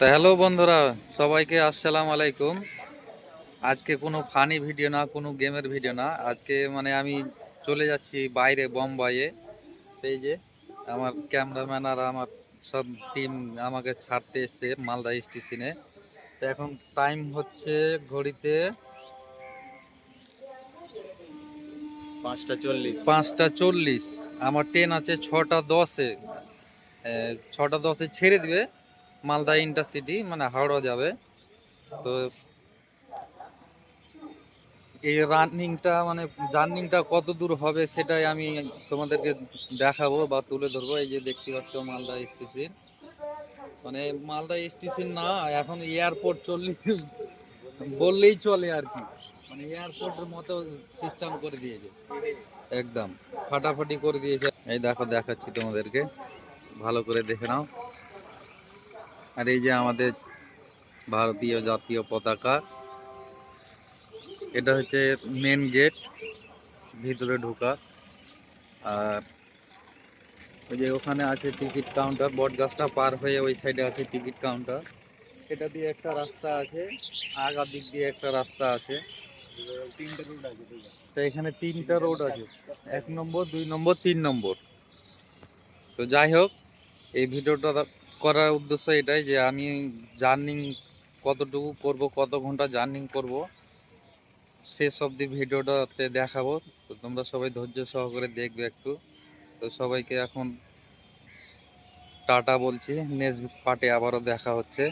তা হ্যালো বন্ধুরা সবাইকে আসসালামু আলাইকুম। আজকে কোনো ফানি ভিডিও না কোনো গেমের ভিডিও না। আজকে মানে আমি চলে যাচ্ছি বাইরে বোম্বাইয়ে। এই যে আমার ক্যামেরাম্যান আর আমার সব টিম আমাকে ছাড়তে এসছে মালদা স্টেশনে তো এখন টাইম হচ্ছে ঘড়িতে পাঁচটা চল্লিশ। পাঁচটা চল্লিশ। আমার ট্রেন আছে ছটা দশে। ছটা দশে ছেড়ে দিবে। মালদা ইন্টারসিটি মানে হাওড়া যাবে। তো এই রানিংটা মানে জার্নিংটা কত দূর হবে সেটাই আমি তোমাদেরকে দেখাবো বা তুলে ধরবো। এই যে দেখতে পাচ্ছ মালদা স্টেশন মানে মালদা স্টেশন না, এখন এয়ারপোর্ট চললে বললেই চলে আর কি। মানে এয়ারপোর্টের মতো সিস্টেম করে দিয়েছে। একদম, ফাটাফাটি করে দিয়েছে। এই দেখো, দেখাচ্ছি তোমাদেরকে। ভালো করে দেখে নাও। আর এই যে আমাদের ভারতীয় জাতীয় পতাকা, এটা হচ্ছে মেন গেট ভিতরে ঢোকা। আর ওই যে ওখানে আছে টিকিট কাউন্টার বট গাছটা পার হয়ে ওই সাইডে আছে টিকিট কাউন্টার এটা দিয়ে একটা রাস্তা আছে, আগা দিক দিয়ে একটা রাস্তা আছে। আছে তো এখানে তিনটা রোড আছে, এক নম্বর, দুই নম্বর, তিন নম্বর। তো যাই হোক, এই ভিডিওটা করার উদ্দেশ্য এটাই যে আমি জার্নিং কতটুকু করব, কত ঘণ্টা জার্নিং করব শেষ অবধি ভিডিওটাতে দেখাবো। তো তোমরা সবাই ধৈর্য সহকারে দেখবে একটু। তো সবাইকে এখন টাটা বলছি। নেক্সট পার্টে আবারও দেখা হচ্ছে।